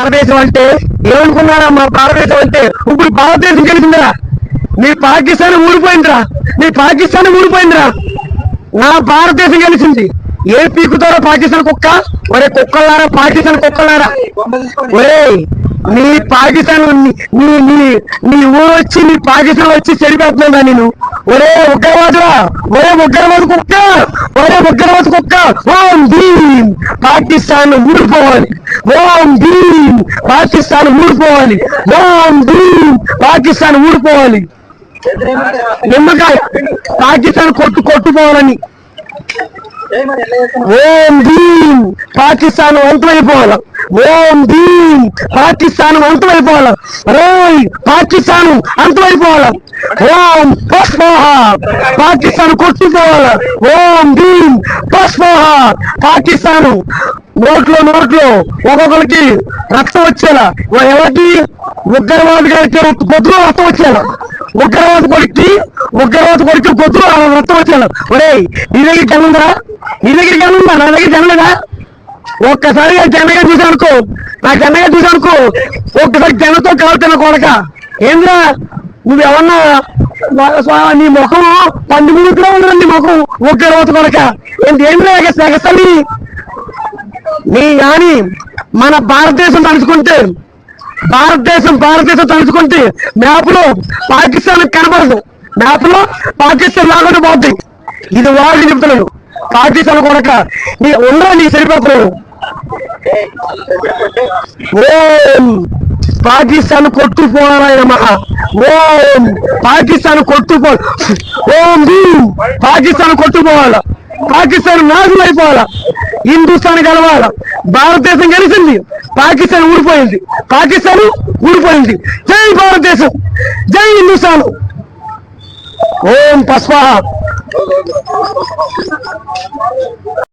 భారతదేశం అంటే ఏమనుకున్నారా? మా భారతదేశం అంటే ఇప్పుడు భారతదేశం గెలిచిందిరా. మీ పాకిస్తాన్ ఊడిపోయిందిరా. మీ పాకిస్తాన్ ఊడిపోయిందిరా. నా భారతదేశం గెలిచింది. ఏ పీకుతారో పాకిస్తాన్ కుక్క? ఒరే కుక్కలారా పాకిస్తాన్ కుక్కలారా ఒరే నీ పాకిస్తాన్ నీ- నీ నీ ఊరు వచ్చి నీ పాకిస్తాన్ వచ్చి చెడిపెడుతుందా నేను. ఒరే ఉగ్రవాదురా ఒరే ఉగ్రవాదు కుక్క ఒరే ఉగ్రవాదు కుక్క. ఓం భీమ్. పాకిస్తాన్ ఊడిపోవాలి. ఓం భీమ్. పాకిస్తాన్ ఊడిపోవాలి. ఓం భీమ్ పాకిస్తాన్ ఊడిపోవాలి. నిమ్మకాయ పాకిస్తాన్ కొట్టు కొట్టుకోవాలని. ఓం భీమ్ పాకిస్తాన్ అంతమైపోవాల ఓం భీమ్ పాకిస్తాన్ అంతమైపోవాల రోయ్ పాకిస్తాన్ అంతమైపోవాల. ఓం పస్మోహ పాకిస్తాన్ కొట్టుకోవాల. ఓం భీమ్ పస్మోహ పాకిస్తాన్ నోట్లో నోట్లో ఒక్కొక్కరికి రక్తం వచ్చేలా. ఎవరికి? ఉగ్రవాది గారికి పొద్దులో రక్తం వచ్చేలా. ఉగ్రవాద కొడుక్కి ఉగ్రవాద కొడుకు పొద్దులో రక్తం వచ్చేలా. ఒరే నీ దగ్గర జనందా నీ దగ్గర జనందా నా దగ్గర జనం ఒక్కసారిగా జనగా చూసానుకో. నా జనగా చూసాను అనుకో ఒక్కసారి జనతో కాలుతున్న కొడక. ఏంద్రా? నువ్వు ఎవరన్నా నీ ముఖం పంది కూడా ఉండదు నీ ముఖం? ఉగ్రవాద కొడక. ఏంటి ఏంద్రా? ఎగసలి నీ కానీ మన భారతదేశం తలుచుకుంటే భారతదేశం భారతదేశం తలుచుకుంటే మ్యాప్లో పాకిస్తాన్ కనబడదు. మ్యాప్లో పాకిస్తాన్ లాగా పోతుంది ఇది వాళ్ళు చెప్తున్నాను. పాకిస్తాన్ కొనక నీ ఉండవు నీ సరిపోతున్నాడు ఓం పాకిస్తాన్ కొట్టుకోవాలన్న ఓం పాకిస్తాన్ కొట్టుకో ఓం భీమ్ పాకిస్తాన్ కొట్టుకోవాలా పాకిస్తాన్ నాశనం అయిపోవాలా. హిందుస్థాన్ గెలవాల. భారతదేశం గెలిచింది. పాకిస్తాన్ ఊడిపోయింది. పాకిస్తాన్ ఊడిపోయింది. జై భారతదేశం. జై హిందుస్థాన్. ఓం పస్వాహ.